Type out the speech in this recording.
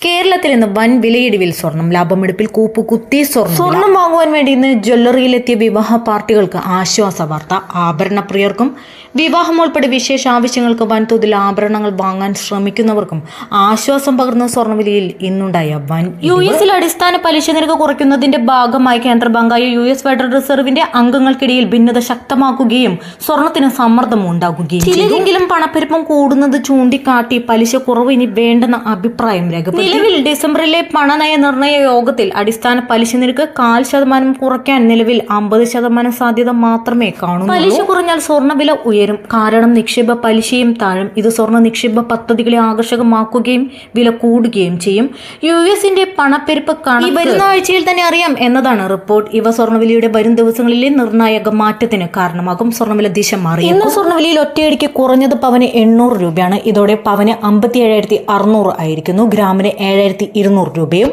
കേരളത്തിൽ ഇന്ന് വൻ വിലയിടിവിൽ സ്വർണം ലാഭമെടുപ്പിൽ കൂപ്പ് കുത്തി സ്വർണം സ്വർണം വാങ്ങുവാൻ വേണ്ടി ഇന്ന് ജ്വല്ലറിയിലെത്തിയ വിവാഹ പാർട്ടികൾക്ക് ആശ്വാസ വാർത്ത ആഭരണ പ്രിയർക്കും വിവാഹം ഉൾപ്പെടെ വിശേഷ ആവശ്യങ്ങൾക്ക് വൻതോതിൽ ആഭരണങ്ങൾ വാങ്ങാൻ ശ്രമിക്കുന്നവർക്കും ആശ്വാസം പകർന്ന സ്വർണവിലയിൽ ഇന്നുണ്ടായ വൻ യു എസിൽ അടിസ്ഥാന പലിശ നിരക്ക് കുറയ്ക്കുന്നതിന്റെ ഭാഗമായി കേന്ദ്ര ബാങ്കായ യു എസ് ഫെഡറൽ റിസർവിന്റെ അംഗങ്ങൾക്കിടയിൽ ഭിന്നത ശക്തമാക്കുകയും സ്വർണത്തിന് സമ്മർദ്ദം ഉണ്ടാക്കുകയും ചിലരെങ്കിലും പണപ്പെരുപ്പം കൂടുന്നത് ചൂണ്ടിക്കാട്ടി പലിശ കുറവ് ഇനി വേണ്ടെന്ന അഭിപ്രായം രേഖപ്പെടുത്തി. നിലവിൽ ഡിസംബറിലെ പണനയ നിർണയ യോഗത്തിൽ അടിസ്ഥാന പലിശ നിരക്ക് കാൽ ശതമാനം കുറയ്ക്കാൻ നിലവിൽ അമ്പത് ശതമാനം സാധ്യത മാത്രമേ കാണൂ പലിശ കുറഞ്ഞാൽ സ്വർണവില ഉയരും. കാരണം നിക്ഷേപ പലിശയും താഴും. ഇത് സ്വർണ നിക്ഷേപ പദ്ധതികളെ ആകർഷകമാക്കുകയും വില കൂടുകയും ചെയ്യും. യു എസിന്റെ പണപ്പെരുപ്പ് കണക്ക് വരുന്ന ആഴ്ചയിൽ തന്നെ അറിയാം എന്നതാണ് റിപ്പോർട്ട്. ഇവ സ്വർണവിലയുടെ വരും ദിവസങ്ങളിലെ നിർണായക മാറ്റത്തിന് കാരണമാകും. സ്വർണവില ദിശ മാറി. ഇന്ന് സ്വർണവിലയിൽ ഒറ്റയടിക്ക് കുറഞ്ഞത് പവന് എണ്ണൂറ് രൂപയാണ്. ഇതോടെ പവന് അമ്പത്തി ഏഴായിരത്തി അറുന്നൂറ് ആയിരിക്കുന്നു. ഗ്രാമിന് ഏഴായിരത്തി ഇരുന്നൂറ് രൂപയും